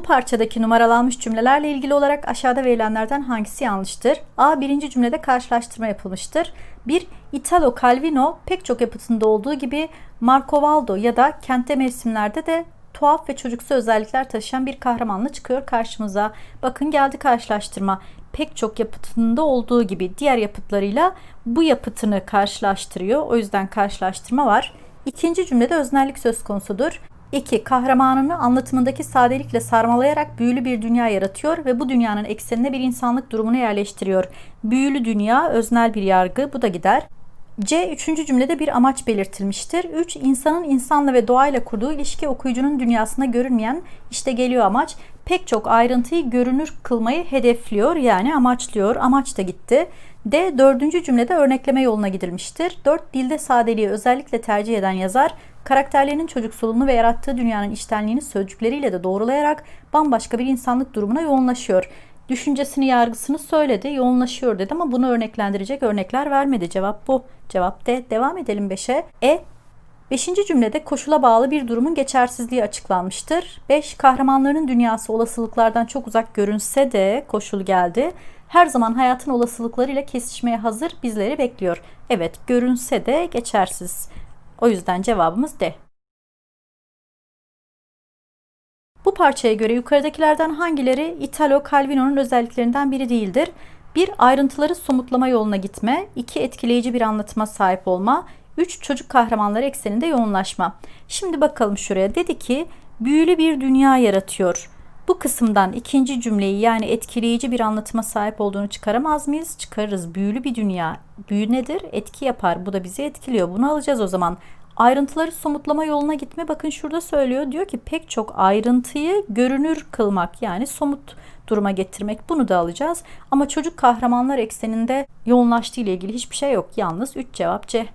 Bu parçadaki numaralanmış cümlelerle ilgili olarak aşağıda verilenlerden hangisi yanlıştır? A. Birinci cümlede karşılaştırma yapılmıştır. 1. Italo Calvino pek çok yapıtında olduğu gibi Marco Valdo ya da Kentte Mevsimler'de de tuhaf ve çocuksu özellikler taşıyan bir kahramanla çıkıyor karşımıza. Bakın geldi karşılaştırma. Pek çok yapıtında olduğu gibi diğer yapıtlarıyla bu yapıtını karşılaştırıyor. O yüzden karşılaştırma var. İkinci cümlede öznellik söz konusudur. 2. Kahramanını anlatımındaki sadelikle sarmalayarak büyülü bir dünya yaratıyor ve bu dünyanın eksenine bir insanlık durumunu yerleştiriyor. Büyülü dünya öznel bir yargı bu da gider. C. Üçüncü cümlede bir amaç belirtilmiştir. 3. İnsanın insanla ve doğayla kurduğu ilişki okuyucunun dünyasında görünmeyen işte geliyor amaç. Pek çok ayrıntıyı görünür kılmayı hedefliyor yani amaçlıyor. Amaç da gitti. D. Dördüncü cümlede örnekleme yoluna gidilmiştir. 4. Dilde sadeliği özellikle tercih eden yazar karakterlerinin çocuksulluğunu ve yarattığı dünyanın içtenliğini sözcükleriyle de doğrulayarak bambaşka bir insanlık durumuna yoğunlaşıyor. Düşüncesini, yargısını söyledi, yoğunlaşıyor dedi ama bunu örneklendirecek örnekler vermedi. Cevap bu. Cevap D. Devam edelim 5'e. E. Beşinci cümlede koşula bağlı bir durumun geçersizliği açıklanmıştır. 5. Kahramanların dünyası olasılıklardan çok uzak görünse de koşul geldi. Her zaman hayatın olasılıklarıyla kesişmeye hazır bizleri bekliyor. Evet görünse de geçersiz. O yüzden cevabımız D. Bu parçaya göre yukarıdakilerden hangileri Italo Calvino'nun özelliklerinden biri değildir? 1. Ayrıntıları somutlama yoluna gitme. 2. Etkileyici bir anlatıma sahip olma. 3. Çocuk kahramanları ekseninde yoğunlaşma. Şimdi bakalım şuraya. Dedi ki büyülü bir dünya yaratıyor. Bu kısımdan ikinci cümleyi yani etkileyici bir anlatıma sahip olduğunu çıkaramaz mıyız? Çıkarırız. Büyülü bir dünya. Büyü nedir? Etki yapar. Bu da bizi etkiliyor. Bunu alacağız o zaman. Ayrıntıları somutlama yoluna gitme bakın şurada söylüyor. Diyor ki pek çok ayrıntıyı görünür kılmak yani somut duruma getirmek bunu da alacağız. Ama çocuk kahramanlar ekseninde yoğunlaştığı ile ilgili hiçbir şey yok. Yalnız 3 cevap C.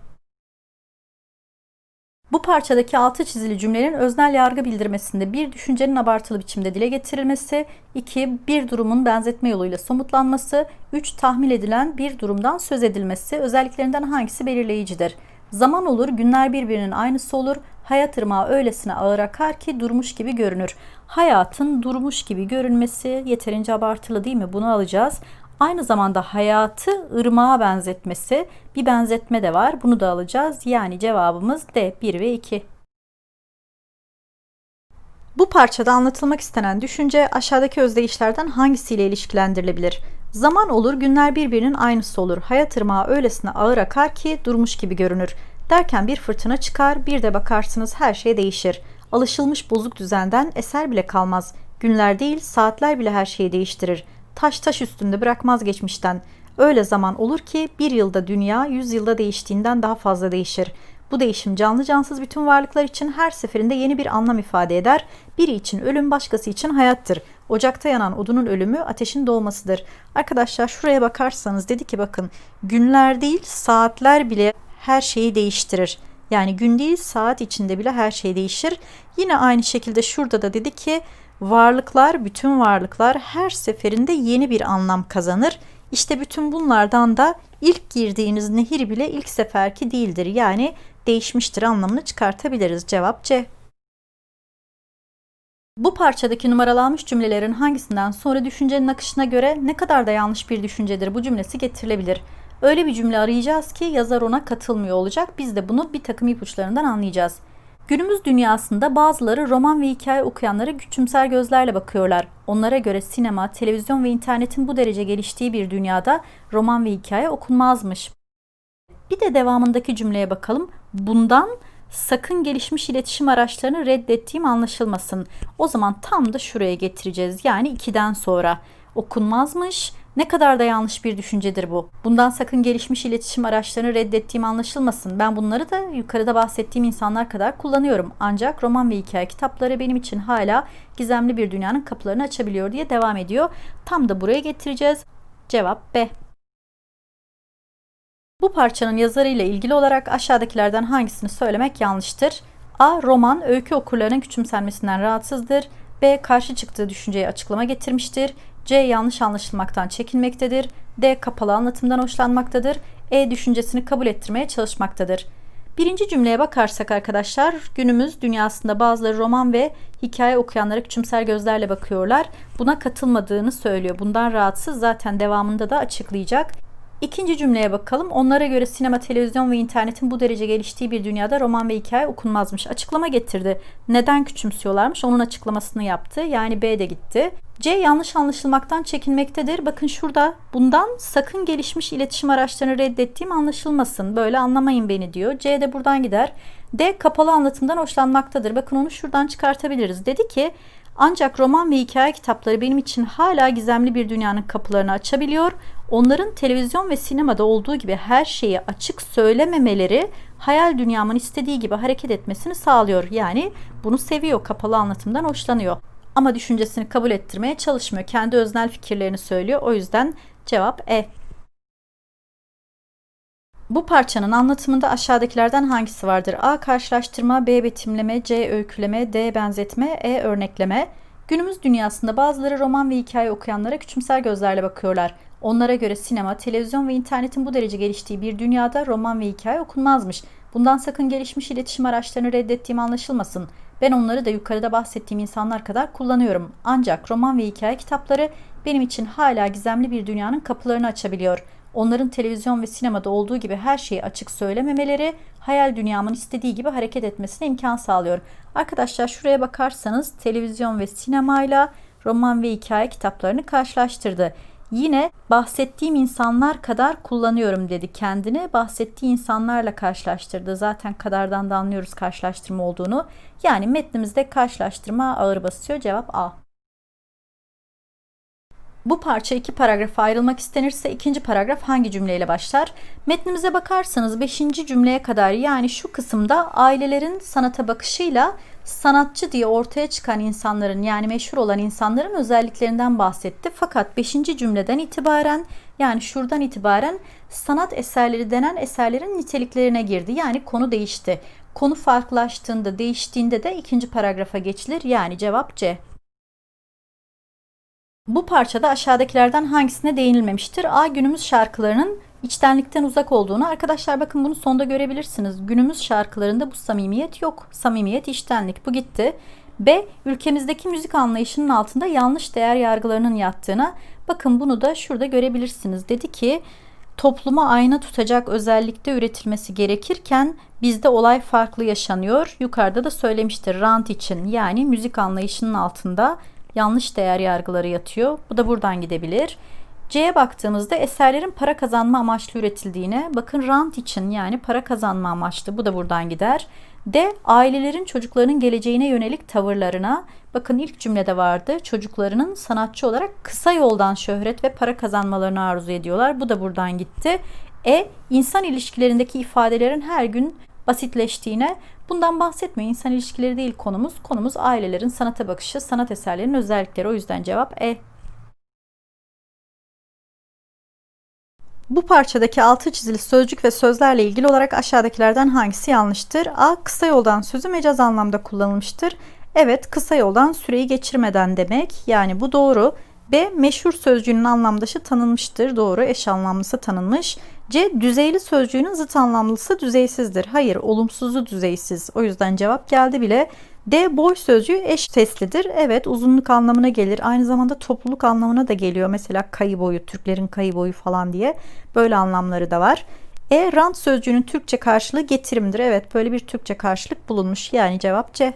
Bu parçadaki altı çizili cümlenin öznel yargı bildirmesinde bir düşüncenin abartılı biçimde dile getirilmesi, iki bir durumun benzetme yoluyla somutlanması, üç tahmin edilen bir durumdan söz edilmesi özelliklerinden hangisi belirleyicidir? Zaman olur, günler birbirinin aynısı olur. Hayat ırmağı öylesine ağır akar ki durmuş gibi görünür. Hayatın durmuş gibi görünmesi yeterince abartılı değil mi? Bunu alacağız. Aynı zamanda hayatı ırmağa benzetmesi bir benzetme de var. Bunu da alacağız. Yani cevabımız D 1 ve 2. Bu parçada anlatılmak istenen düşünce aşağıdaki özdeyişlerden hangisiyle ilişkilendirilebilir? Zaman olur, günler birbirinin aynısı olur. Hayat ırmağı öylesine ağır akar ki durmuş gibi görünür. Derken bir fırtına çıkar, bir de bakarsınız her şey değişir. Alışılmış bozuk düzenden eser bile kalmaz. Günler değil, saatler bile her şeyi değiştirir. Taş taş üstünde bırakmaz geçmişten. Öyle zaman olur ki bir yılda dünya yüz yılda değiştiğinden daha fazla değişir. Bu değişim canlı cansız bütün varlıklar için her seferinde yeni bir anlam ifade eder. Biri için ölüm başkası için hayattır. Ocakta yanan odunun ölümü ateşin doğmasıdır. Arkadaşlar şuraya bakarsanız dedi ki bakın günler değil saatler bile her şeyi değiştirir. Yani gün değil saat içinde bile her şey değişir. Yine aynı şekilde şurada da dedi ki varlıklar, bütün varlıklar her seferinde yeni bir anlam kazanır. İşte bütün bunlardan da ilk girdiğiniz nehir bile ilk seferki değildir. Yani değişmiştir anlamını çıkartabiliriz. Cevap C. Bu parçadaki numaralanmış cümlelerin hangisinden sonra düşüncenin akışına göre ne kadar da yanlış bir düşüncedir bu cümlesi getirilebilir. Öyle bir cümle arayacağız ki yazar ona katılmıyor olacak. Biz de bunu bir takım ipuçlarından anlayacağız. Günümüz dünyasında bazıları roman ve hikaye okuyanlara küçümser gözlerle bakıyorlar. Onlara göre sinema, televizyon ve internetin bu derece geliştiği bir dünyada roman ve hikaye okunmazmış. Bir de devamındaki cümleye bakalım. Bundan sakın gelişmiş iletişim araçlarını reddettiğim anlaşılmasın. O zaman tam da şuraya getireceğiz. Yani ikiden sonra okunmazmış. Ne kadar da yanlış bir düşüncedir bu. Bundan sakın gelişmiş iletişim araçlarını reddettiğim anlaşılmasın. Ben bunları da yukarıda bahsettiğim insanlar kadar kullanıyorum. Ancak roman ve hikaye kitapları benim için hala gizemli bir dünyanın kapılarını açabiliyor diye devam ediyor. Tam da buraya getireceğiz. Cevap B. Bu parçanın yazarıyla ilgili olarak aşağıdakilerden hangisini söylemek yanlıştır? A. Roman öykü okurlarının küçümsenmesinden rahatsızdır. B. Karşı çıktığı düşünceyi açıklama getirmiştir. C. Yanlış anlaşılmaktan çekinmektedir. D. Kapalı anlatımdan hoşlanmaktadır. E. Düşüncesini kabul ettirmeye çalışmaktadır. Birinci cümleye bakarsak arkadaşlar günümüz dünyasında bazıları roman ve hikaye okuyanlara küçümser gözlerle bakıyorlar. Buna katılmadığını söylüyor. Bundan rahatsız zaten devamında da açıklayacak. İkinci cümleye bakalım. Onlara göre sinema, televizyon ve internetin bu derece geliştiği bir dünyada roman ve hikaye okunmazmış. Açıklama getirdi. Neden küçümsüyorlarmış? Onun açıklamasını yaptı. Yani B de gitti. C yanlış anlaşılmaktan çekinmektedir. Bakın şurada bundan sakın gelişmiş iletişim araçlarını reddettiğim anlaşılmasın. Böyle anlamayın beni diyor. C de buradan gider. D kapalı anlatımdan hoşlanmaktadır. Bakın onu şuradan çıkartabiliriz. Dedi ki ancak roman ve hikaye kitapları benim için hala gizemli bir dünyanın kapılarını açabiliyor. Onların televizyon ve sinemada olduğu gibi her şeyi açık söylememeleri hayal dünyamın istediği gibi hareket etmesini sağlıyor. Yani bunu seviyor, kapalı anlatımdan hoşlanıyor. Ama düşüncesini kabul ettirmeye çalışmıyor. Kendi öznel fikirlerini söylüyor. O yüzden cevap E. Bu parçanın anlatımında aşağıdakilerden hangisi vardır? A. Karşılaştırma, B. Betimleme, C. Öyküleme, D. Benzetme, E. Örnekleme. Günümüz dünyasında bazıları roman ve hikaye okuyanlara küçümser gözlerle bakıyorlar. Onlara göre sinema, televizyon ve internetin bu derece geliştiği bir dünyada roman ve hikaye okunmazmış. Bundan sakın gelişmiş iletişim araçlarını reddettiğim anlaşılmasın. Ben onları da yukarıda bahsettiğim insanlar kadar kullanıyorum. Ancak roman ve hikaye kitapları benim için hala gizemli bir dünyanın kapılarını açabiliyor. Onların televizyon ve sinemada olduğu gibi her şeyi açık söylememeleri hayal dünyamın istediği gibi hareket etmesine imkan sağlıyor. Arkadaşlar şuraya bakarsanız televizyon ve sinemayla roman ve hikaye kitaplarını karşılaştırdı. Yine bahsettiğim insanlar kadar kullanıyorum dedi kendini. Bahsettiği insanlarla karşılaştırdı. Zaten kadardan da anlıyoruz karşılaştırma olduğunu. Yani metnimizde karşılaştırma ağır basıyor. Cevap A. Bu parça iki paragrafa ayrılmak istenirse ikinci paragraf hangi cümleyle başlar? Metnimize bakarsanız beşinci cümleye kadar yani şu kısımda ailelerin sanata bakışıyla sanatçı diye ortaya çıkan insanların yani meşhur olan insanların özelliklerinden bahsetti. Fakat 5. cümleden itibaren yani şuradan itibaren sanat eserleri denen eserlerin niteliklerine girdi. Yani konu değişti. Konu farklılaştığında, değiştiğinde de ikinci paragrafa geçilir. Yani cevap C. Bu parçada aşağıdakilerden hangisine değinilmemiştir? A. Günümüz şarkılarının içtenlikten uzak olduğunu. Arkadaşlar bakın bunu sonda görebilirsiniz. Günümüz şarkılarında bu samimiyet yok. Samimiyet, içtenlik. Bu gitti. B. Ülkemizdeki müzik anlayışının altında yanlış değer yargılarının yattığına. Bakın bunu da şurada görebilirsiniz. Dedi ki topluma ayna tutacak özellikte üretilmesi gerekirken bizde olay farklı yaşanıyor. Yukarıda da söylemiştir rant için yani müzik anlayışının altında yanlış değer yargıları yatıyor. Bu da buradan gidebilir. C'ye baktığımızda eserlerin para kazanma amaçlı üretildiğine, bakın rant için yani para kazanma amaçlı bu da buradan gider. D. Ailelerin çocuklarının geleceğine yönelik tavırlarına, bakın ilk cümlede vardı çocuklarının sanatçı olarak kısa yoldan şöhret ve para kazanmalarını arzu ediyorlar. Bu da buradan gitti. E. insan ilişkilerindeki ifadelerin her gün basitleştiğine bundan bahsetmiyor. İnsan ilişkileri değil konumuz. Konumuz ailelerin sanata bakışı, sanat eserlerinin özellikleri. O yüzden cevap E. Bu parçadaki altı çizili sözcük ve sözlerle ilgili olarak aşağıdakilerden hangisi yanlıştır? A. Kısa yoldan sözü mecaz anlamda kullanılmıştır. Evet, kısa yoldan süreyi geçirmeden demek. Yani bu doğru. B. Meşhur sözcüğünün anlamdaşı tanınmıştır. Doğru. Eş anlamlısı tanınmış. C. Düzeyli sözcüğünün zıt anlamlısı düzeysizdir. Hayır, olumsuzu düzeysiz. O yüzden cevap geldi bile. D. Boy sözcüğü eş seslidir. Evet, uzunluk anlamına gelir. Aynı zamanda topluluk anlamına da geliyor. Mesela kayı boyu, Türklerin kayı boyu falan diye. Böyle anlamları da var. E. Rant sözcüğünün Türkçe karşılığı getirimdir. Evet, böyle bir Türkçe karşılık bulunmuş. Yani cevap C.